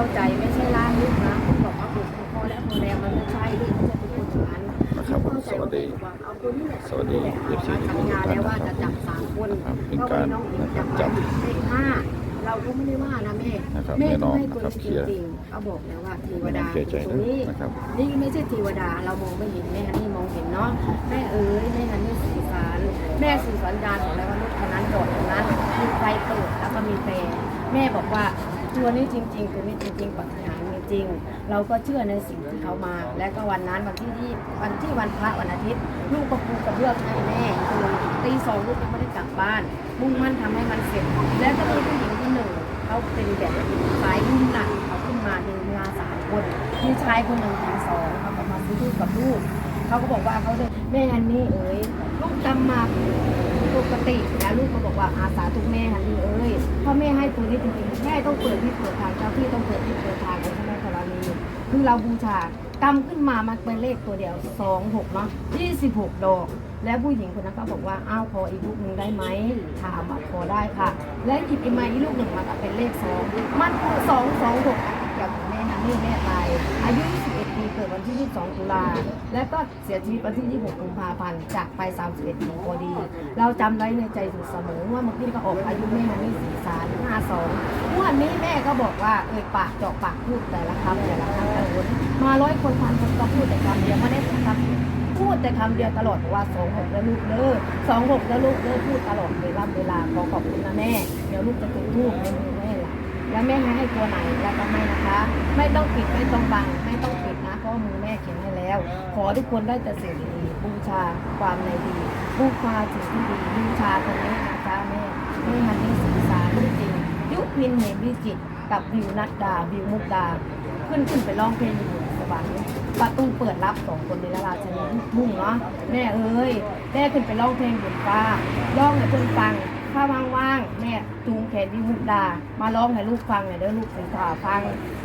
เข้าใจไม่ใช่ล่าลูกนะผมบอกว่าผมพอแล้วพอแล้วมันไม่ใช่ลูกไม่ใช่เป็นคนอย่างนั้นนะครับสวัสดีเอาตัวนี้แหละสวัสดี FC สัญญาแล้วว่าจะจับสามคนนะครับเป็นเพราะกาว่ารน้องอิงจับจับเลขห้าเราก็ไม่ได้ว่านะแม่นะครับแม่แน่นก็อนให้นะคนครับจเคลียร์ริงๆเขาบอกแล้วว่าเทวดาเสียใจตรงนี้นะครับนี่ไม่ใช่เทวดาเรามองไม่เห็นแม่ฮันนี่มองเห็นเนาะแม่เอ๋ยแม่ฮันนี่สื่อสารแม่สื่อสัญญาณบอกแล้วว่ารถคันนั้นจอดตรงนั้นมีไฟเปิดแล้วก็มีแต่แม่บอกว่า ตัวนี้จริงๆตัวนี้จริงๆปฏิหารย์มีจริง เราก็เชื่อในสิ่งที่เขามา และก็วันนั้นวันที่ที่วันที่วันพระวันอาทิตย์ ลูกก็ปูกระเบื้องให้แม่คือตีสองลูกยังไม่ได้กลับบ้าน มุ่งมั่นทำให้มันเสร็จ แล้วก็มีผู้หญิงคนหนึ่งเขาเป็นแบบสายบุญหนักเขาขึ้นมาเป็นเวลาสามคนมีชายคนหนึ่งหญิงสองเขาก็มาซื้อลูกกับลูกเขาก็บอกว่าเขาเลยแม่ฮันนี่เอ๋ยลูกจำมา ปกติแล้วลูกก็บอกว่าอาสาทุกแม่ฮันนี่เอ๋ยพ่อแม่ให้ตัวนี้จริงๆแม่ต้องเปิดที่เปิดทางเจ้าที่ต้องเปิดที่เปิดทางของพระแม่ธรณีคือเราบูชากำขึ้นมามันเป็นเลขตัวเดียวสองหกเนาะยี่สิบหกดอกแล้วผู้หญิงคนนั้นก็บอกว่าอ้าวขออีกลูกหนึ่งได้ไหมถามว่าขอได้ค่ะ และหยิบอีกมาอีกลูกหนึ่งมาก็เป็นเลขสองมันคือสองสองหกกับแม่ฮันนี่แม่ตายอายุ กิดวันที่ 22 ตุลา และก็เสียชีวิตวันที่ 26 กุมภาพันธ์ จากไป 31ปีพอดี เราจำไว้ในใจอยู่เสมอว่าเมื่อกี้ก็ออกอายุแม่ฮันนี่สีสาร52วันนี้แม่ก็บอกว่าเอ่ยปากเจาะปากพูดแต่ละคำแต่ละคำแต่ละคนมาร้อยคนพันคนก็พูดแต่คำเดียวไม่ได้คำพูดแต่คำเดียวตลอดว่า26แล้วลูกเด้อ26แล้วลูกเด้อพูดตลอดเวลาเวลาขอขอบคุณนะแม่ เดี๋ยวลูกจะจุดทูบในมือแม่ละแล้วแม่ให้ตัวไหนแล้วก็ไม่นะคะ ไม่ต้องปิดไม่ต้องบังไม่ต้องปิด พราะมือแม่เขียนให้แล้ว ขอทุกคนได้แต่สิ่งดีบูชาความในดีบูชาสิ่งที่ดีบูชาตรงนี้นะจ๊ะแม่แม่ฮันนี่ศึกษาจริง ยุพินเหมวิจิตกับวิวนัดดาวิวมุกดา ขึ้นขึ้นไปร้องเพลงอยู่สวรรค์ประตูเปิดรับสองคนในละลาชนีมุ่งเนาะแม่เอ้ยแม่ขึ้นไปร้องเพลงบนฟ้าร้องให้เพื่อนฟังถ้าว่างๆแม่จูงแขนที่มุกดา มาร้องให้ลูกฟังหน่อยเด้อลูกสิงขาฟัง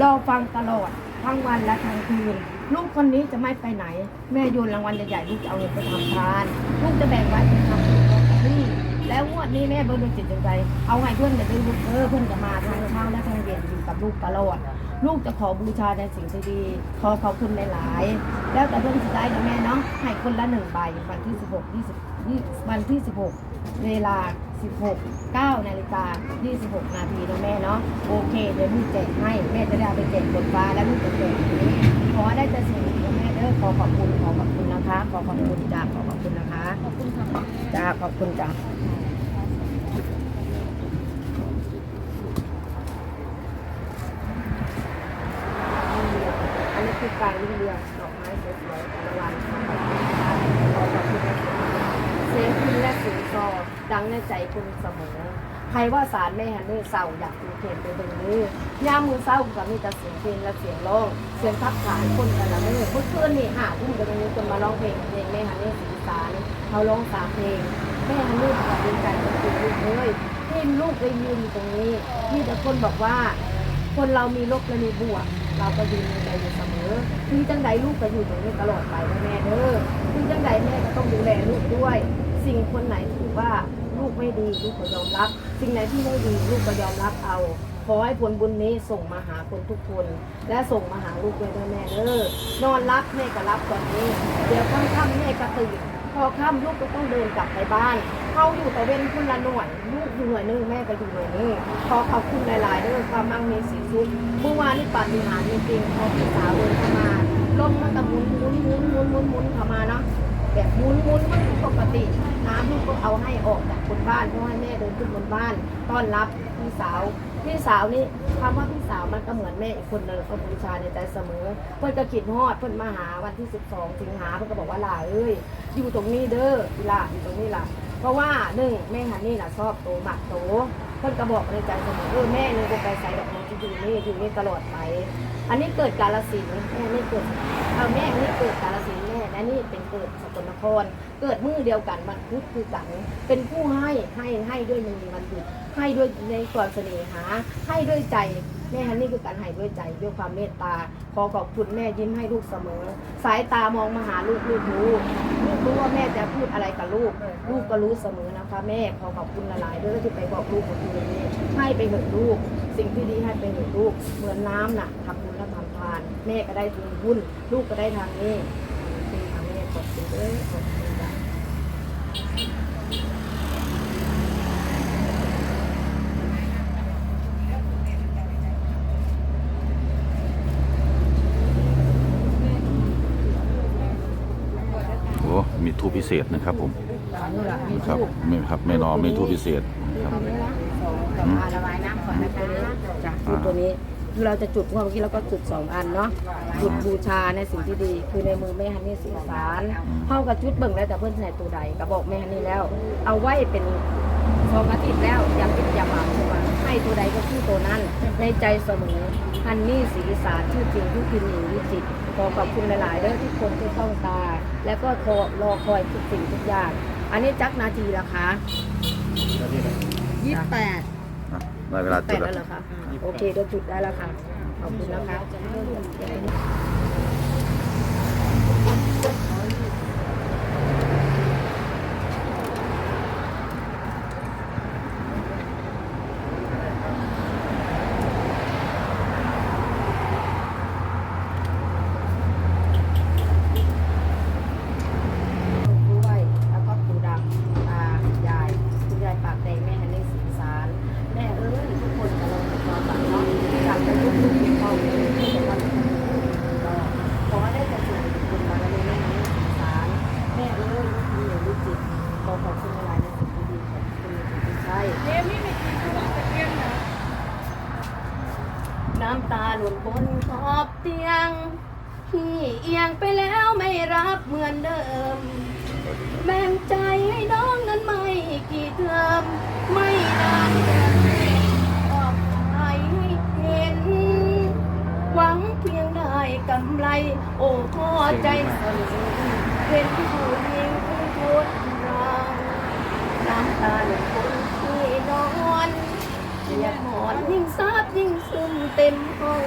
รอฟังตลอด ทั้งวันและทั้งคืน ลูกคนนี้จะไม่ไปไหน แม่โยนรางวัลใหญ่ๆลูกจะเอาเงินไปทำทาน ลูกจะแบ่งไว้เป็นทำบุญลอตเตอรี่แล้วงวดนี้แม่เบิร์ดจิตใจเอาให้เพื่อนไปดูลูกเออเพื่อนจะมาทางเช้าและทางเย็นอยู่กับลูกตลอดลูกจะขอบูชาในสิ่งที่ดีขอขอบคุณหลายๆแล้วแต่เพื่อนจะได้นะแม่เนาะให้คนละหนึ่งใบวันที่16 20 20วันที่16 เวลา 16 9นาฬิกา26 นาทีนะแม่เนาะโอเค เดี๋ยวลูกแจกให้ แม่จะได้เอาไปแจกบนฟ้าแล้วลูกจะแจกอย่างนี้ขอได้แต่สิ่งดีนะแม่เด้อขอขอบคุณขอขอบคุณนะคะ ขอขอบคุณจ้าขอขอบคุณนะคะ ขอบคุณค่ะจ้าขอบคุณจ้า อันนี้คือการรุ่งเรืองดอกไม้สวยๆละวันขอขอบคุณนะคะเสียงพินและเสียงซอดังในใจคุณเสมอ ใครว่าสารแม่ฮันนี่เศร้าอยากดูเพลงไปเบิ่งนี้ยามมือเศร้าก็มีแต่เสียงเพลงและเสียงร้องเสียงทักทายคนกันละมือเมื่อคืนนี่หาทุ่มกันตรงนี้จนมาร้องเพลงเพลงแม่ฮันนี่สีสารเขาร้องสามเพลงแม่ฮันนี่ขอบคุณใจจริงๆลูกเลยที่ลูกได้ยืนตรงนี้มีแต่คนบอกว่า คนเรามีลบและมีบวกเราก็ยืนในใจอยู่เสมอคือจังใดลูกก็อยู่ตรงนี้ตลอดไปแม่เด้อคือจังใดแม่ก็ต้องดูแลลูกด้วย สิ่งคนไหนที่ว่าลูกไม่ดีลูกก็ยอมรับ สิ่งไหนที่ไม่ดีลูกก็ยอมรับเอา ขอให้ผลบุญนี้ส่งมาหาคนทุกคน และส่งมาหาลูกด้วยนะแม่เด้อนอนรับแม่ก็รับตอนนี้ เดี๋ยวค่ำๆแม่ก็ตื่นพอค่ำลูกก็ต้องเดินกลับไปบ้านเขาอยู่แต่เว้นคนละหน่วยลูกอยู่หน่วยนึงแม่ก็อยู่หน่วยนี้ขอขอบคุณหลายๆเรื่องความมั่งมีสีสุขเมื่อวานนี้ปาฏิหาริย์จริงๆพอพี่สาวเดินเข้ามาลมมันก็หมุนหมุนหมุนหมุนหมุนหมุนเข้ามาเนาะ แบบหมุนหมุนมันปกติ น้ำลูกก็เอาให้ออกจากบนบ้านเพราะให้แม่เดินขึ้นบนบ้าน ต้อนรับพี่สาว พี่สาวนี่คำว่าพี่สาวมันก็เหมือนแม่อีกคนนึงก็บูชาในใจเสมอ เพื่อนก็คิดฮอดเพื่อนมาหาวันที่ 12 สิงหาเพื่อนก็บอกว่าล่าเอ้ย อยู่ตรงนี้เด้อล่าอยู่ตรงนี้ล่ะ เพราะว่าหนึ่งแม่ฮันนี่น่ะชอบโตหมักโต เพื่อนก็บอกในใจเสมอเออแม่นี่จะไปใส่ดอกไม้ที่อยู่นี่อยู่นี่ตลอดไป อันนี้เกิดกาลสินธุ์แม่นี่เกิดเอาแม่นี่เกิดกาลสินธุ์แม่และนี่เป็นเกิดสกลนคร เกิดมือเดียวกันมันพุธคือกัน เป็นผู้ให้ให้ให้ด้วยมือมันดุให้ด้วยในความเสน่หาให้ด้วยใจ แม่ฮันนี่คือการให้ด้วยใจด้วยความเมตตา ขอขอบคุณแม่ยิ้มให้ลูกเสมอ สายตามองมาหาลูกลูกรู้ลูกรู้ว่าแม่จะพูดอะไรกับลูก ลูกก็รู้เสมอนะคะ แม่ขอขอบคุณหลายๆด้วยที่ไปบอกลูกคนอื่นนี่ให้ไปเหอะลูก สิ่งที่ดีให้ไปเป็นลูก เหมือนน้ำน่ะทำบุญและทำทาน แม่ก็ได้ทุนหุ้น ลูกก็ได้ทางนี้เป็นทางแม่ขอบคุณเด้อขอบคุณจ้ะ โอ้มีทูปพิเศษนะครับผมนี่แหละมีครับทูบไม่ครับไม่นอนมีทูปพิเศษครับสองสองอันระบายน้ำก่อนนะคะจ้ะทูบตัวนี้คือเราจะจุดเมื่อกี้เราก็จุดสองอันเนาะจุดบูชาในสิ่งที่ดี คือในมือแม่ฮันนี่สีสารเข้ากับจุดเบิ่งแล้วแต่เพื่อนใส่ตัวใดก็บอกแม่ฮันนี่แล้ว เอาไว้เป็น สองอาทิตย์แล้วยังคิดยังหวังใช่ไหมให้ตัวใดก็คือตัวนั้น ในใจเสมอฮันนี่สีสารชื่อจริงที่คือหญิงวิจิตรขอขอบคุณหลายๆเด้อทุกคนที่เข้าตา แล้วก็รอรอคอยทุกสิ่งทุกอย่าง อันนี้จักนาทีละคะยี่สิบแปดอะได้เวลาแปจุดดแล้แล้ววเหรอคะโอเคเดี๋ยวจุดได้แล้วค่ะขอบคุณนะคะ ด้วยแล้วก็ปูดำตายายคุณยายปากแดงแม่ฮันนี่สีสารแม่เอ้ยทุกคนกำลังรอสั่งเนาะสั่งไปทุกทุกที่เข้าเลยทุกคนก็ขอได้แต่ส่วนคุณมาแล้วแม่ฮันนี่สีสารแม่เอ้ยลูกดีลูกจิตขอขอบคุณหลายในสิ่งที่ดีขอบคุณที่ใช่ น้ำตาหล่นบนขอบเตียง พี่เอียงไปแล้วไม่รับเหมือนเดิม แบ่งใจให้น้องนั้นไม่กี่เทอมไม่นานเกินออกไปให้เห็น หวังเพียงได้กำไร โอ้พอใจสลดเป็นผู้หญิงทุกเราน้ำตาหลงคนที่นอน สียหอนยิ่งซาบยิ่งซึมเต็มห้อง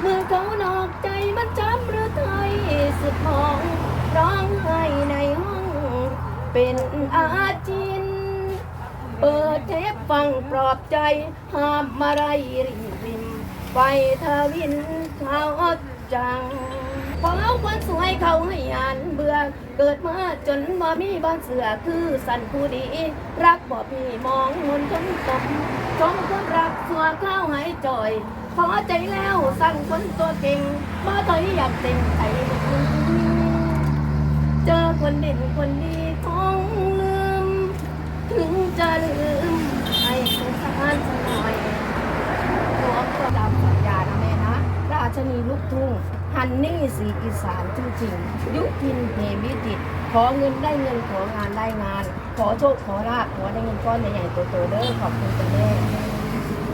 เมื่อเขานอกใจมันจำหรือไทยสุดมองร้องไห้ในห้อง เป็นอาจิน เปิดเทปฟังปลอบใจ ห้ามมาไรริมริมไปทวินเขาจัง พอเอาคนสวยเขาให้อ่านเบื่อเกิดมาจนบ่มีบ้านเสือคือสันผู้ดี รักบ่พี่มองมนทนตกสมความรักสัวข้าวหายจ่อยพอใจแล้วสั่งคนตัวเก่งมาถอยอยากเต็งใจเจอคนเด่นคนดีต้องลืม ถึงจะลืมให้สงสารสักหน่อยตัวก็ตามสัญญานะแม่นะ ราชนีลูกทุ่ง ฮันนี่สีอีสานจริงๆ ยุพินเฮมิจิต ขอเงินได้เงินของานได้งาน ขอโชคขอลาภขอได้เงินก้อนใหญ่ๆโตๆเด้อขอบคุณคุณแม่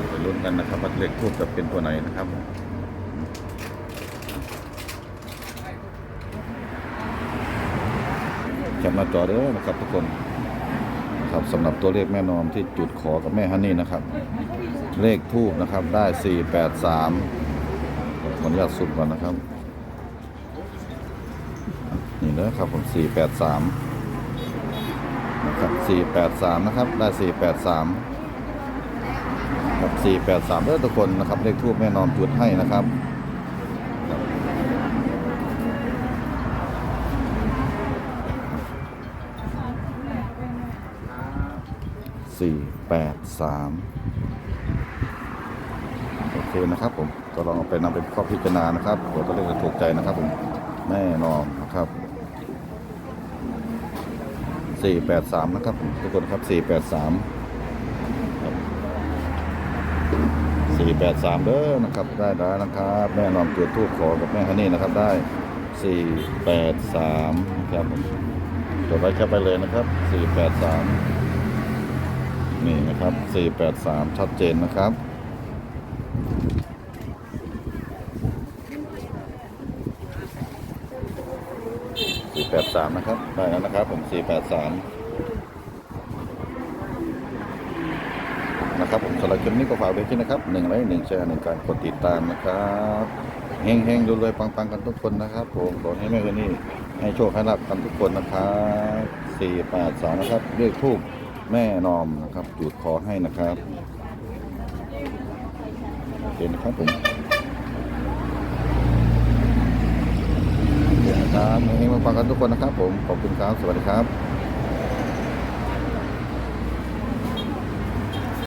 ไปลุ้นกันนะครับว่าเลขทูปจะเป็นตัวไหนนะครับแคปหน้าจอเด้อนะครับทุกคนนะครับสำหรับตัวเลขแม่นอมที่จุดขอกับแม่ฮันนี่นะครับ เลขทูบนะครับได้ 483ขออนุญาตสุดก่อนนะครับ นะครับผม483นะครับ483นะครับได้483ครับ483เด้อทุกคนนะครับเลขทูบแม่นอมจุดให้นะครับสี่แปดสามโอเคนะครับผมก็ลองเอาไปนำเป็นข้อพิจารณานะครับเผื่อตัวเลขจะถูกใจนะครับผมแน่นอนนะครับ สี่แปดสามนะครับ ทุกคนครับสี่แปดสามสี่แปดสามเด้อนะครับ ได้ได้นะครับแม่นอมจุดทูบขอกับแม่ฮันนี่นะครับ ได้สี่แปดสามครับผมจดไว้แค่ไปเลยนะครับสี่แปดสามนี่นะครับสี่แปดสามชัดเจนนะครับ สี่แปดสามนะครับได้แล้วนะครับผมสี่แปดสามนะครับผมสำหรับคลิปนี้ก็ฝากไว้ที่นะครับหนึ่งไลค์หนึ่งแชร์หนึ่งการกดติดตามนะครับเฮงเฮงๆรวยๆปังๆกันทุกคนนะครับผมขอให้แม่คนนี้ให้โชคให้ลาบกันทุกคนนะครับสี่แปดสามนะครับเรียกทูบแม่นอมนะครับจุดขอให้นะครับเคนะครับผมโอเคนะ ครับวันนี้มาฟังกันทุกคนนะครับผม ขอบคุณครับ สวัสดีครับ